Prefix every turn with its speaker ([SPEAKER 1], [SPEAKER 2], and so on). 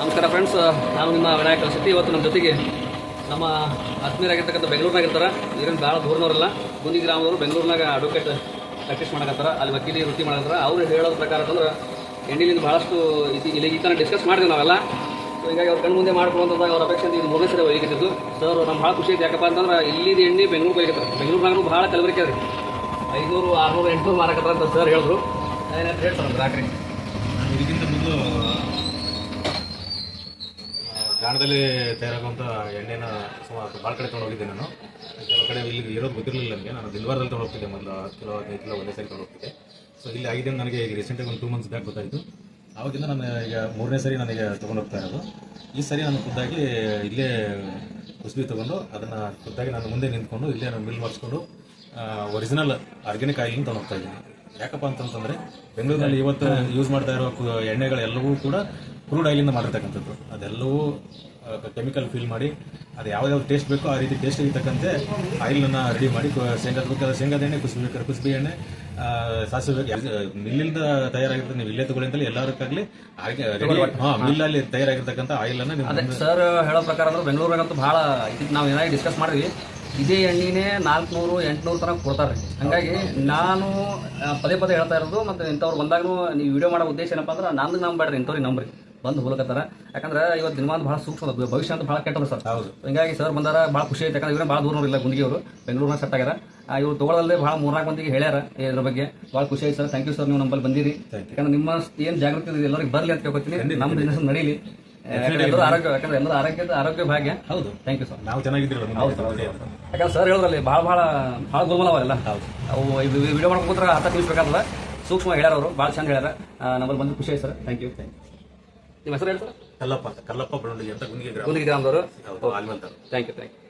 [SPEAKER 1] ನಮಸ್ಕಾರ ಫ್ರೆಂಡ್ಸ್ ನಾನು ನಿಮ್ಮ ವಿನಾಯಕ ಸಿಟಿ ಇವತ್ತು ನಮ್ಮ ಜೊತೆಗೆ ನಮ್ಮ ಆತ್ಮೀಯರಾಗಿರ್ತಕ್ಕಂಥ ಬೆಂಗಳೂರಿನಾಗ ಇರ್ತಾರೆ ಇವ್ರೇನು ಭಾಳ ದೂರನವರಲ್ಲ ಗುಂದಿ ಗ್ರಾಮದವರು ಬೆಂಗಳೂರಿನಾಗ ಅಡ್ವೊಕೇಟ್ ಪ್ರಾಕ್ಟೀಸ್ ಮಾಡಕತ್ತಾರ. ಅಲ್ಲಿ ವಕೀಲಿ ವೃತ್ತಿ ಮಾಡತ್ತಾರ ಅವ್ರು ಹೇಳೋದ್ರ ಪ್ರಕಾರ ಅಂದ್ರೆ ಎಣ್ಣಿಲಿಂದ ಭಾಳಷ್ಟು ಇದು ಇಲ್ಲಿ ಈ ಥರ ಡಿಸ್ಕಸ್ ಮಾಡಿದ್ವಿ ನಾವೆಲ್ಲ. ಸೊ ಹೀಗಾಗಿ ಅವ್ರ ಕಣ್ಣು ಮುಂದೆ ಮಾಡ್ಕೊಳ್ಳೋದಾಗ ಅವ್ರ ಅಪೇಕ್ಷೆ ಇದು ಮೂರನೇ ಸರಿ ಒಯ್ಯಕತ್ತಿದ್ದು ಸರ್ ನಮ್ಮ ಭಾಳ ಖುಷಿ ಐತೆ ಯಾಕಪ್ಪ ಅಂತಂದ್ರೆ ಇಲ್ಲಿದ್ದು ಎಣ್ಣೆ ಬೆಂಗಳೂರಿಗೆ ಹೋಗಿರ್ತಾರೆ ಬೆಂಗಳೂರಿನಾಗೂ ಭಾಳ ಕಲಬರಿಕೆ ಅದ್ರಿ ಐನೂರು, ಆರುನೂರು, ಎಂಟುನೂರು ಮಾರಕತ್ತಾರ ಅಂತ ಸರ್ ಹೇಳಿದ್ರು. ಏನಂತ ಹೇಳ್ತಾರೆ ರಾತ್ರಿ.
[SPEAKER 2] ಇದಕ್ಕಿಂತ ಮೊದಲು ಗಾಣದಲ್ಲಿ ತಯಾರಾಗುವಂಥ ಎಣ್ಣೆನ ಸುಮಾರು ಭಾಳ ಕಡೆ ತೊಗೊಂಡೋಗಿದ್ದೆ ನಾನು. ಕೆಲವು ಕಡೆ ಇಲ್ಲಿ ಇರೋದು ಗೊತ್ತಿರಲಿಲ್ಲ ನನಗೆ. ನಾನು ದಿಲ್ವಾರದಲ್ಲಿ ತೊಗೊಂಡು ಹೋಗ್ತಿದ್ದೆ ಮೊದಲು ಹತ್ತು ಕಿಲೋ, ಹದಿನೈದು ಕಿಲೋ ಒಂದೇ ಸರಿ ತೊಗೊಂಡು ಹೋಗ್ತಿದ್ದೆ. ಸೊ ಇಲ್ಲಿ ಆಗಿದ್ದು ನನಗೆ ಈಗ ರೀಸೆಂಟಾಗಿ ಒಂದು ಟೂ ಮಂತ್ಸ್ ಬ್ಯಾಕ್ ಗೊತ್ತಾಯಿತು. ಆವಾಗಿಂದ ನಾನು ಈಗ ಮೂರನೇ ಸರಿ ನನಗೆ ತೊಗೊಂಡು ಹೋಗ್ತಾ ಇರೋದು. ಈ ಸರಿ ನಾನು ಖುದ್ದಾಗಿ ಇಲ್ಲೇ ಕುಸ್ಬಿ ತೊಗೊಂಡು ಅದನ್ನು ಖುದ್ದಾಗಿ ನಾನು ಮುಂದೆ ನಿಂತ್ಕೊಂಡು ಇಲ್ಲೇ ನಾನು ಮಿಲ್ ಮಾಡಿಸ್ಕೊಂಡು ಒರಿಜಿನಲ್ ಆರ್ಗ್ಯಾನಿಕ್ ಆಯಿಲ್ ತೊಗೊಂಡು ಹೋಗ್ತಾ ಇದ್ದೀನಿ. ಯಾಕಪ್ಪ ಅಂತಂತಂದರೆ, ಬೆಂಗಳೂರಿನಲ್ಲಿ ಇವತ್ತು ಯೂಸ್ ಮಾಡ್ತಾ ಇರೋ ಎಣ್ಣೆಗಳೆಲ್ಲವೂ ಕೂಡ ಕ್ರೂಡ್ ಆಯಿಲಿಂದ ಮಾಡಿರ್ತಕ್ಕಂಥದ್ದು. ಅದೆಲ್ಲವೂ ಕೆಮಿಕಲ್ ಫಿಲ್ ಮಾಡಿ ಅದು ಯಾವ್ದಾವ್ದು ಟೇಸ್ಟ್ ಬೇಕೋ ಆ ರೀತಿ ಟೇಸ್ಟ್ ಇರ್ತಕ್ಕಂತೆ ಆಯಿಲನ್ನು ರೆಡಿ ಮಾಡಿ ಶೇಂಗಾದ ಬೇಕಾದ್ರೆ ಶೇಂಗಾದ ಎಣ್ಣೆ ಕುಸುಬಿ ಬೇಕಾದ್ರೆ ಕುಸುಬಿ ಎಣ್ಣೆ ಸಾಸಿವೆ ಮಿಲ್ಲಿಂದ ತಯಾರಾಗಿರ್ತದೆ ನೀವು ಇಲ್ಲೇ ತಗೊಳ್ಳಿ ಅಂತಲೇ ಎಲ್ಲದಕ್ಕಾಗಲಿ ಹಾಂ ಮಿಲ್ಲಲ್ಲಿ ತಯಾರಾಗಿರ್ತಕ್ಕಂಥ ಆಯಿಲ್ ನೀವು
[SPEAKER 1] ಅದೇ ಸರ್ ಹೇಳೋ ಪ್ರಕಾರ ಅಂದ್ರೆ ಬೆಂಗಳೂರಾಗಂತೂ ಭಾಳ ಇದಕ್ಕೆ ನಾವು ಏನಾಗಿ ಡಿಸ್ಕಸ್ ಮಾಡಿದ್ವಿ ಇದೇ ಎಣ್ಣೆನೇ ನಾಲ್ಕುನೂರು ಎಂಟುನೂರು ತನಕ ಕೊಡ್ತಾರೆ ಹಂಗಾಗಿ ನಾನು ಪದೇ ಪದೇ ಹೇಳ್ತಾ ಇರೋದು ಮತ್ತೆ ಇಂಥವ್ರು ಬಂದಾಗ ನೀವು ವಿಡಿಯೋ ಮಾಡೋ ಉದ್ದೇಶ ಏನಪ್ಪ ಅಂದ್ರೆ ನಂದು ನಂಬೇಡ್ರಿ ಇಂಥವ್ರಿಗೆ ನಂಬ್ರಿ. ಬಂದು ಹೋಗ್ಲಕತ್ತಾರ. ಯಾಕಂದ್ರೆ ಇವತ್ತು ದಿನಮಾನ ಭಾಳ ಸೂಕ್ಷ್ಮ. ಭವಿಷ್ಯ ಅಂತ ಭಾಳ ಕೆಟ್ಟದ ಸರ್.
[SPEAKER 2] ಹೌದು.
[SPEAKER 1] ಹಿಂಗಾಗಿ ಸರ್ ಬಂದಾರ ಭಾಳ ಖುಷಿ ಐತೆ. ಯಾಕಂದ್ರೆ ಇವ್ರೇ ಭಾಳ ದೂರ ಇಲ್ಲ ಗುಂಡಿಗೆಯವರು. ಬೆಂಗಳೂರಿನ ಸೆಟ್ ಆಗ್ಯಾರ. ಇವ್ರು ತಗೊಳ್ಳೋದೇ ಭಾಳ ಮೂರ್ನಾಲ್ಕು ಮಂದಿಗೆ ಹೇಳ್ಯಾರ ಇದ್ರ ಬಗ್ಗೆ. ಭಾಳ ಖುಷಿ ಆಯ್ತು ಸರ್. ಥ್ಯಾಂಕ್ ಯು ಸರ್ ನೀವು ನಮ್ಮಲ್ಲಿ ಬಂದಿರಿ. ಯಾಕಂದ್ರೆ ನಿಮ್ಮ ಏನ್ ಜಾಗೃತಿ ಇದೆ ಎಲ್ಲರಿಗೆ ಬರಲಿ ಅಂತ ಕೇಳ್ಕೊತೀನಿ. ನಮ್ಮ ಬಿಸ್ನೆಸ್ ನಡೀಲಿ. ಎಲ್ಲರೂ ಆರೋಗ್ಯ ಯಾಕಂದ್ರೆ ಎಲ್ಲರೂ ಆರೋಗ್ಯದ ಆರೋಗ್ಯ ಭಾಗ್ಯ.
[SPEAKER 2] ಹೌದು.
[SPEAKER 1] ಥ್ಯಾಂಕ್ ಯು ಸರ್
[SPEAKER 2] ನಾವು ಚೆನ್ನಾಗಿದ್ದೀವಿ ಹೌದು ನೋಡಿ
[SPEAKER 1] ಯಾಕಂದ್ರೆ ಸರ್ ಹೇಳಿದ್ರಲ್ಲಿ ಭಾಳ ಭಾಳ ಭಾಳ ಗುಲ್ಮಲವಲ್ಲ ಅವು ಇದು ವಿಡಿಯೋ ಮಾಡ್ಕೊಂಡ್ರೆ ಹತ್ತ ತಿಳಿಸ್ಬೇಕಾದ್ರೆ ಸೂಕ್ಷ್ಮ ಹೇಳ್ಯಾರ ಅವರು. ಭಾಳ ಚಂದ ಹೇಳ್ಯಾರ. ನಮ್ಮಲ್ಲಿ ಬಂದು ಖುಷಿ sir thank you thank you ನಿಮ್ಮ ಹೆಸರು ಹೇಳ್ತಾರೆ
[SPEAKER 2] ಕಲ್ಲಪ್ಪ ಅಂತ ಕಲ್ಲಪ್ಪ ಬಳ್ಳೊಂಡಿ ಅಂತ ಗುಂಡಿಗೆ
[SPEAKER 1] ಗುಂಡಿಗೆ ಗ್ರಾಮದವರು? Thank you thank you